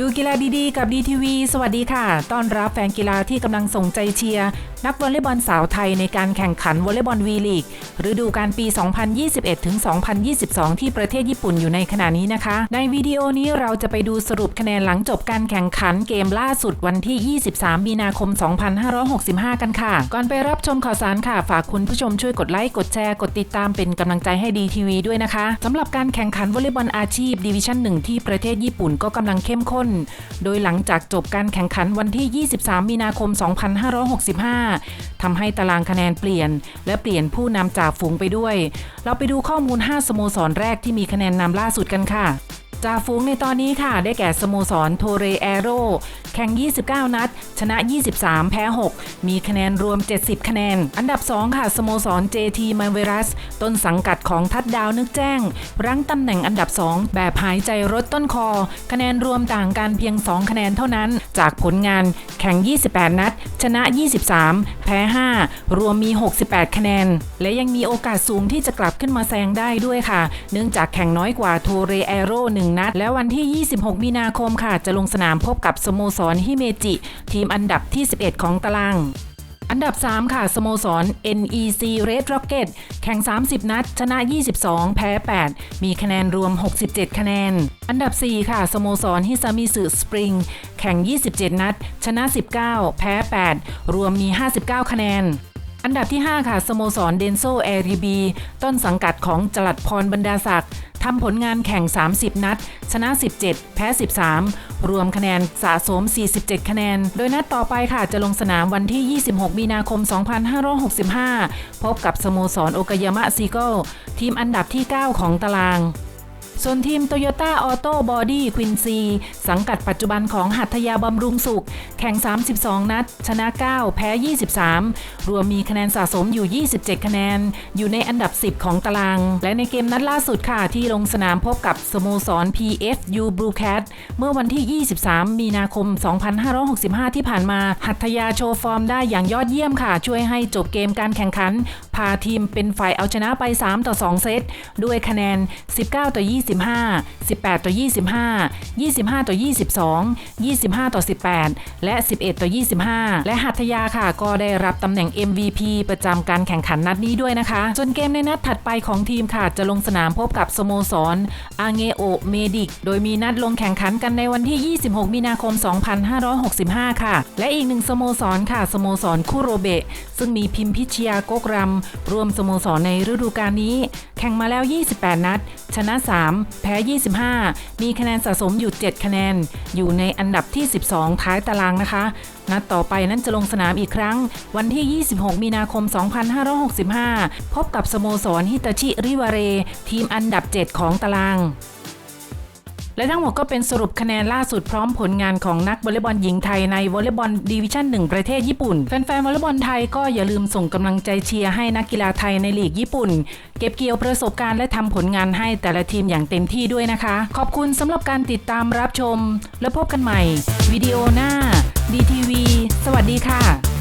ดูกีฬาดีๆ กับดีทีวีสวัสดีค่ะ ต้อนรับแฟนกีฬาที่กำลังส่งใจเชียร์นักวอลเลย์บอลสาวไทยในการแข่งขันวอลเลย์บอลวีลีกฤดูกาลปี 2021 ถึง 2022 ที่ประเทศญี่ปุ่นอยู่ในขณะนี้นะคะ ในวิดีโอนี้เราจะไปดูสรุปคะแนนหลังจบการแข่งขันเกมล่าสุดวันที่ 23 มีนาคม 2565 กันค่ะ ก่อนไปรับชมข่าวสารค่ะ ฝากคุณผู้ชมช่วยกดไลค์ กดแชร์ กดติดตามเป็นกำลังใจให้ดีทีวีด้วยนะคะสำหรับการแข่งขันวอลเลย์บอลอาชีพดิวิชั่น1ที่ประเทศญี่ปุ่นก็กำลังเข้มข้นโดยหลังจากจบการแข่งขันวันที่ 23 มีนาคม 2565 ทำให้ตารางคะแนนเปลี่ยน และเปลี่ยนผู้นำจากฝูงไปด้วย เราไปดูข้อมูล 5 สโมสรแรกที่มีคะแนนนำล่าสุดกันค่ะ จ่าฝูงในตอนนี้ค่ะ ได้แก่สโมสรโทเรแอโรแข่ง 29 นัด ชนะ 23 แพ้ 6 มีคะแนนรวม 70 คะแนน อันดับ 2 ค่ะสโมสร JT m a n v e r a s ต้นสังกัดของทัดดาวนึกแจ้ง รั้งตำแหน่งอันดับ 2 แบบหายใจรถต้นคอ คะแนนรวมต่างกันเพียง 2 คะแนนเท่านั้น จากผลงานแข่ง 28 นัด ชนะ 23 แพ้ 5 รวมมี 68 คะแนน และยังมีโอกาสสูงที่จะกลับขึ้นมาแซงได้ด้วยค่ะ เนื่องจากแข่งน้อยกว่าโทเรแอโร1นัด และวันที่ 26 มีนาคมค่ะ จะลงสนามพบกับสโมสรฮิเมจิ ทีมอันดับที่ 11 ของตารางอันดับ 3 ค่ะ สโมสร NEC Red Rocket แข่ง 30 นัด ชนะ 22 แพ้ 8 มีคะแนนรวม 67 คะแนน อันดับ 4 ค่ะ สโมสรฮิซามิสึสปริงแข่ง 27 นัด ชนะ 19 แพ้ 8 รวมมี 59 คะแนน อันดับที่ 5 ค่ะสโมสรเดนโซแอรีบีต้นสังกัดของจลัดพรบรรดาศักดิ์ทำผลงานแข่ง 30 นัด ชนะ 17 แพ้ 13 รวมคะแนนสะสม 47 คะแนน โดยนัดต่อไปค่ะจะลงสนามวันที่ 26 มีนาคม 2565 พบกับสโมสรโอกายามะซีโกทีมอันดับที่ 9 ของตาราง ส่วนทีม Toyota Auto Body Quincy สังกัดปัจจุบันของหัตยาบำรุงสุข แข่ง 32 นัด ชนะ 9 แพ้ 23 รวมมีคะแนนสะสมอยู่ 27 คะแนน อยู่ในอันดับ 10 ของตาราง และในเกมนัดล่าสุดค่ะ ที่ลงสนามพบกับสโมสร PFU Blue Cat เมื่อวันที่ 23 มีนาคม 2565 ที่ผ่านมา หัตยาโชว์ฟอร์มได้อย่างยอดเยี่ยมค่ะ ช่วยให้จบเกมการแข่งขัน พาทีมเป็นฝ่ายเอาชนะไป 3 ต่อ 2 เซตด้วยคะแนน 19 ต่อ25 18 ต่อ 25 25 ต่อ 22 25 ต่อ 18 และ 11 ต่อ 25 และหัตยาค่ะ ก็ได้รับตำแหน่ง MVP ประจำการแข่งขันนัดนี้ด้วยนะคะ ส่วนเกมในนัดถัดไปของทีมค่ะ จะลงสนามพบกับสโมสรอาเงโอเมดิก โดยมีนัดลงแข่งขันกันในวันที่ 26 มีนาคม 2565 ค่ะ และอีกหนึ่งสโมสรค่ะ สโมสรคุโรเบะ ซึ่งมีพิมพิชยากกรำร่วมสโมสรในฤดูกาลนี้ ข่งมาแล้ว 28 นัด ชนะ 3 แพ้ 25 มีคะแนนสะสมอยู่ 7 คะแนน อยู่ในอันดับที่ 12 ท้ายตารางนะคะ นัดต่อไปนั้นจะลงสนามอีกครั้ง วันที่ 26 มีนาคม 2565 พบกับสโมสรฮิตาชิริวาเร ทีมอันดับ 7 ของตาราง และทั้งหมดก็เป็นสรุปคะแนนล่าสุดพร้อมผลงานของนักวอลเลย์บอลหญิงไทยในวอลเลย์บอลดิวิชั่น 1 ประเทศญี่ปุ่น แฟนๆวอลเลย์บอลไทยก็อย่าลืมส่งกำลังใจเชียร์ให้นักกีฬาไทยในลีกญี่ปุ่น เก็บเกี่ยวประสบการณ์และทำผลงานให้แต่ละทีมอย่างเต็มที่ด้วยนะคะ ขอบคุณสำหรับการติดตามรับชม แล้วพบกันใหม่ วิดีโอหน้า DTV สวัสดีค่ะ